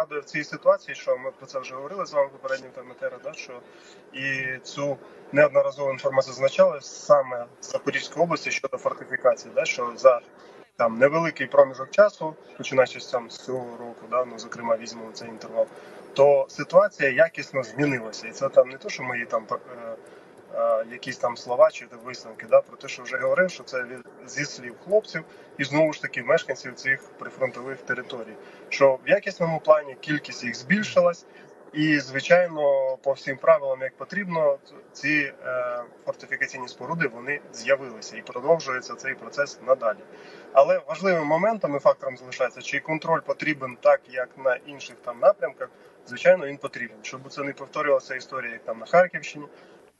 радує в цій ситуації, що ми про це вже говорили з вами попереднім там етері, да, що і цю неодноразову інформацію зазначали саме з Запорізької області щодо фортифікації, да, що за там невеликий проміжок часу, починаючи там з цього року, да, ну зокрема візьмемо цей інтервал, то ситуація якісно змінилася, і це там не то, що мої там е, е, якісь там слова чи висновки, да, про те, що вже говорив, що це зі слів хлопців і знову ж таки мешканців цих прифронтових територій, що в якісному плані кількість їх збільшилась. І звичайно, по всім правилам, як потрібно, ці е, фортифікаційні споруди вони з'явилися і продовжується цей процес надалі. Але важливим моментом і фактором залишається, чи контроль потрібен так, як на інших там напрямках. Звичайно, він потрібен, щоб це не повторювалася історія, як там на Харківщині.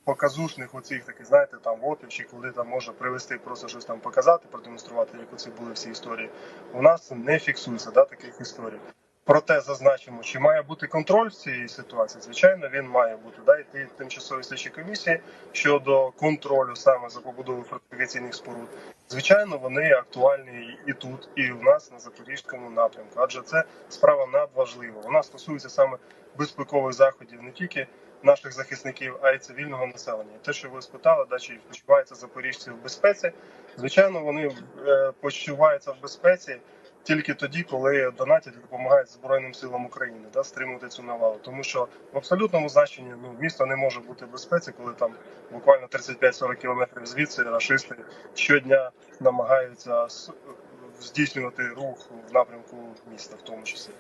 Показушних оцих таких, знаєте, там вопівчих, коли там можна привести просто щось там показати, продемонструвати, як оці були всі історії. У нас не фіксується да, таких історій. Проте зазначимо, чи має бути контроль в цій ситуації. Звичайно, він має бути. Да, і ті тимчасові слідчі комісії щодо контролю саме за побудовою фортифікаційних споруд. Звичайно, вони актуальні і тут, і у нас на запорізькому напрямку, адже це справа надважлива. Вона стосується саме безпекових заходів не тільки наших захисників, а й цивільного населення. Те, що ви спитали, да, чи почуваються запоріжці в безпеці. Звичайно, вони е, почуваються в безпеці тільки тоді, коли донатять допомагають Збройним силам України да, стримувати цю навалу. Тому що в абсолютному значенні ну місто не може бути в безпеці, коли там буквально 35-40 кілометрів звідси рашисти щодня намагаються здійснювати рух в напрямку міста, в тому числі.